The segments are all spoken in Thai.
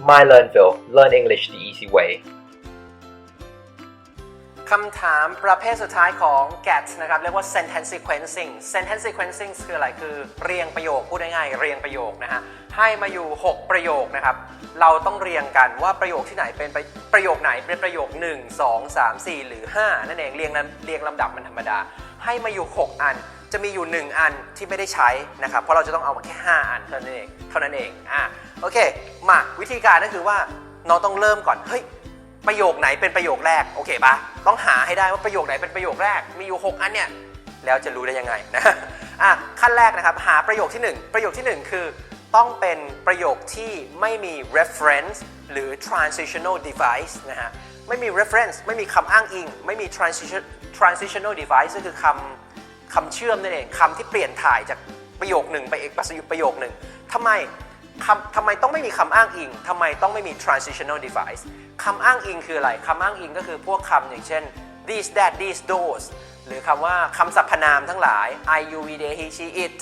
My Learnville Learn English the easy way คำถามประเภทสุดท้ายของ GAT นะครับ เรียกว่า sentence sequencing sentence sequencing คืออะไร คือเรียงประโยค พูดง่ายๆ เรียงประโยคนะฮะ ให้มาอยู่ 6 ประโยคนะครับ เราต้องเรียงกันว่าประโยคที่ไหนเป็นประโยคไหนเป็นประโยค 1 2 3 4 หรือ 5 นั่นเอง เรียงเรียงลำดับมันธรรมดา ให้มาอยู่ 6 อัน จะมีอยู่ 1 อันที่ไม่ได้ใช้นะครับ เพราะเราจะต้องเอามาแค่ 5 อันเท่านั้นเอง เท่านั้นเอง อะ โอเค มาวิธีการก็คือว่าน้องต้องเริ่มก่อนเฮ้ยประโยคไหนเป็นประโยคแรกโอเคปะต้องหาให้ได้ว่าประโยคไหนเป็นประโยคแรกมีอยู่ 6 อันเนี่ยแล้วจะรู้ได้ยังไงนะอะขั้นแรกนะครับหาประโยคที่ 1 ประโยคที่ 1 คือต้องเป็นประโยคที่ไม่มี reference หรือ transitional device นะฮะไม่มี reference ไม่มีคำอ้างอิง ไม่มี transition transitional device ก็คือคำคำเชื่อมนั่นเองคำที่เปลี่ยนถ่ายจากประโยคหนึ่งไปอีกประโยคหนึ่งทำไม คำทำไมต้องไม่มีคำอ้างอิงทำไมต้องไม่มี transitional device คำอ้างอิงคืออะไรคำอ้างอิงก็คือพวกคำอย่างเช่น these that these those หรือคำว่าคำสรรพนามทั้งหลาย I you we they he she it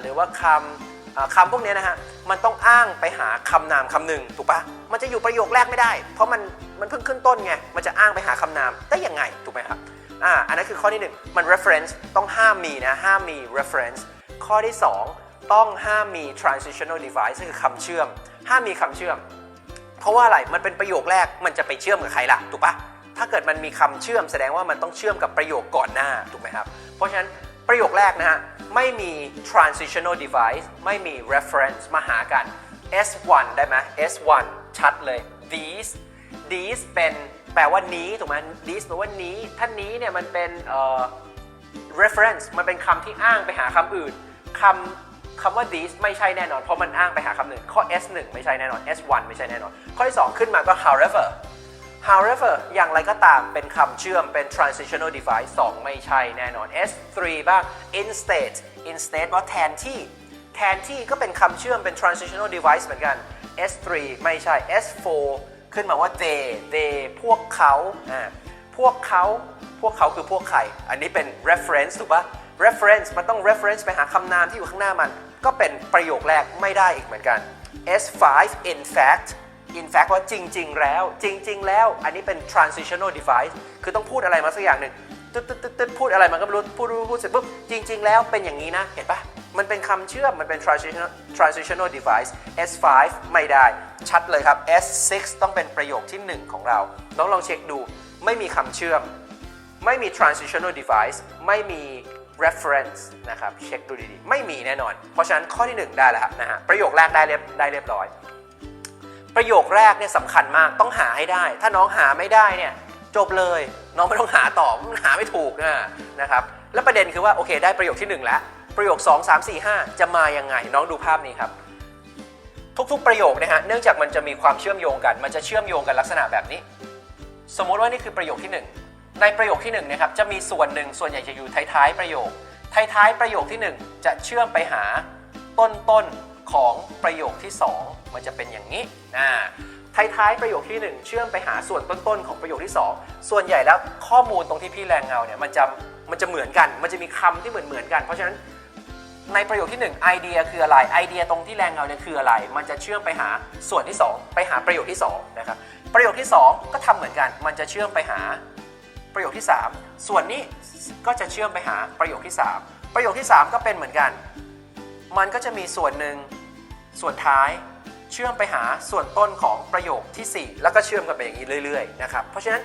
หรือว่าคำคำพวกนี้นะฮะ มันต้องอ้างไปหาคำนามคำหนึ่งถูกปะมันจะอยู่ประโยคแรกไม่ได้ เพราะมันมันเพิ่งขึ้นต้นไง มันจะอ้างไปหาคำนามได้ยังไงถูกไหมครับอ่าอันนั้นคือข้อที่หนึ่งมัน reference ต้องห้ามมีนะห้ามมี reference ข้อที่สอง ต้องห้ามมี transitional device ก็คือคำเชื่อม ห้ามมีคำเชื่อม เพราะว่าอะไร มันเป็นประโยคแรก มันจะไปเชื่อมกับใครล่ะ ถูกปะถ้าเกิดมันมีคำเชื่อมแสดงว่ามันต้องเชื่อมกับประโยคก่อนหน้า ถูกไหมครับ เพราะฉะนั้นประโยคแรกนะฮะ ไม่มี transitional device ไม่มี reference มาหากัน S1 ได้ไหม S1 ชัดเลย these these เป็นแปลว่านี้ถูกไหม these แปลว่านี้ ถ้านี้เนี่ยมันเป็น reference มันเป็นคำที่อ้างไปหาคำอื่นคำ คำว่า these ไม่ใช่แน่นอน เพราะมันอ้างไปหาคำหนึ่ง ข้อ S1 ไม่ใช่แน่นอน S1 ไม่ใช่แน่นอน ข้อที่ 2 ขึ้นมาก็ however however อย่างไรก็ตามเป็นคำเชื่อมเป็น transitional device 2 ไม่ใช่แน่นอน S3 บ้าง instead instead ว่าแทนที่ แทนที่ก็เป็นคำเชื่อมเป็น transitional device เหมือนกัน S3 ไม่ใช่ S4 ขึ้นมาว่า they they พวกเขาอ่าพวกเขาพวกเขาคือพวกใคร อันนี้เป็น reference ถูกปะ reference มันต้อง reference ไปหาคำนามที่อยู่ข้างหน้ามัน ก็เป็นประโยคแรกไม่ได้อีกเหมือนกัน S5 in fact in fact ว่าจริง ๆ แล้ว จริง ๆ แล้ว อันนี้เป็น transitional device คือต้องพูดอะไรมาสักอย่างหนึ่งตึ๊ดตึ๊ดตึ๊ดตึ๊ดพูดอะไรมันก็ไม่รู้พูดพูดพูดเสร็จปุ๊บจริง ๆ แล้วเป็นอย่างนี้นะ เห็นปะมันเป็นคำเชื่อม มันเป็น transitional transitional device S5 ไม่ได้ ชัดเลยครับ S6 ต้องเป็นประโยคที่ 1 ของเราน้องลองเช็คดู ไม่มีคำเชื่อม ไม่มี transitional device ไม่มี reference นะครับเช็คดูดีๆ ไม่มีแน่นอน เพราะฉะนั้นข้อที่ 1 ได้แล้วนะฮะประโยคแรกได้เรียบได้เรียบร้อย ประโยคแรกเนี่ยสำคัญมากต้องหาให้ได้ ถ้าน้องหาไม่ได้เนี่ยจบเลย น้องไม่ต้องหาต่อมันหาไม่ถูกนะนะครับ แล้วประเด็นคือว่าโอเค ได้ประโยคที่ 1 แล้ว ประโยค 2 3 4 5 จะมายังไง น้องดูภาพนี้ครับ ทุกๆประโยคนะฮะเนื่องจากมันจะมีความเชื่อมโยงกัน มันจะเชื่อมโยงกันลักษณะแบบนี้ สมมุติว่านี่คือประโยคที่ 1 ในประโยคที่1นะครับจะมีส่วนหนึ่งส่วนใหญ่จะอยู่ท้ายๆประโยค ท้ายๆประโยคที่ 1 จะเชื่อมไปหาต้นต้นของประโยคที่ 2 มันจะเป็นอย่างนี้อ่าท้ายๆประโยคที่ 1 เชื่อมไปหาส่วนต้นๆของประโยคที่ 2 ส่วนใหญ่แล้วข้อมูลตรงที่พี่แรงเงาเนี่ยมันจะมันจะเหมือนกัน มันจะมีคำที่เหมือนเหมือนกัน เพราะฉะนั้นในประโยคที่1ไอเดียคืออะไรไอเดียตรงที่แรงเงาเนี่ยคืออะไร มันจะเชื่อมไปหาส่วนที่ 2 ไปหาประโยคที่2นะครับประโยคที่ 2 ก็ทำเหมือนกัน มันจะเชื่อมไปหา ประโยคที่ 3 ส่วนนี้ก็จะเชื่อมไปหาประโยคที่ 3 ประโยคที่ 3 ก็เป็นเหมือนกัน มันก็จะมีส่วนหนึ่งส่วนท้ายเชื่อมไปหาส่วนต้นของประโยคทีสี่ 4 แล้วก็เชื่อมกันไปอย่างนี้เรื่อยๆนะครับเพราะฉะนั้น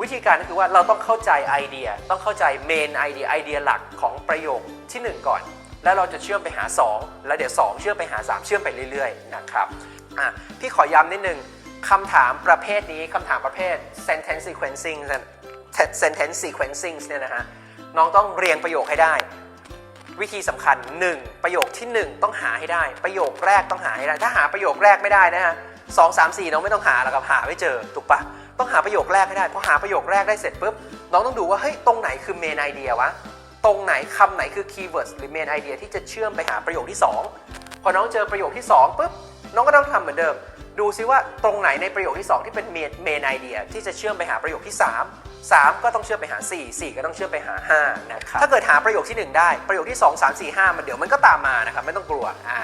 วิธีการก็คือว่าเราต้องเข้าใจไอเดีย ต้องเข้าใจเมนไอเดียไอเดียหลักของประโยคทีหนึ่1 ก่อน แล้วเราจะเชื่อมไปหา 2 แล้วเดี๋ยว 2 เชื่อมไปหา 3 เชื่อมไปเรื่อยๆนะครับอะพี่ขอย้ำนิดนึงคำถามประเภทนี้คำถามประเภท sentence sequencing sentence sequencing เนี่ยนะฮะน้องต้องเรียงประโยคให้ได้ วิธีสำคัญ 1 ประโยคที่ 1 ต้องหาให้ได้ ประโยคแรกต้องหาให้ได้ ถ้าหาประโยคแรกไม่ได้นะฮะสองสามสี่น้องไม่ต้องหาแล้วครับหาไม่เจอถูกปะต้องหาประโยคแรกให้ได้พอหาประโยคแรกได้เสร็จปุ๊บน้องต้องดูว่าเฮ้ยตรงไหนคือเมนไอเดียวะตรงไหนคำไหนคือคีย์เวิร์ดหรือเมนไอเดียที่จะเชื่อมไปหาประโยคที่ 2 พอน้องเจอประโยคที่2ปุ๊บน้องก็ต้องทำเหมือนเดิม ดูซิว่าตรงไหนในประโยคที่ 2 ที่เป็นเมนเมนไอเดียที่จะเชื่อมไปหาประโยคที่ 3 3 ก็ต้องเชื่อมไปหา 4 4 ก็ต้องเชื่อมไปหา5นะครับถ้าเกิดหาประโยคที่ 1 ได้ประโยคที่ 2 3 4 5 มันเดี๋ยวมันก็ตามมานะครับไม่ต้องกลัวอ่า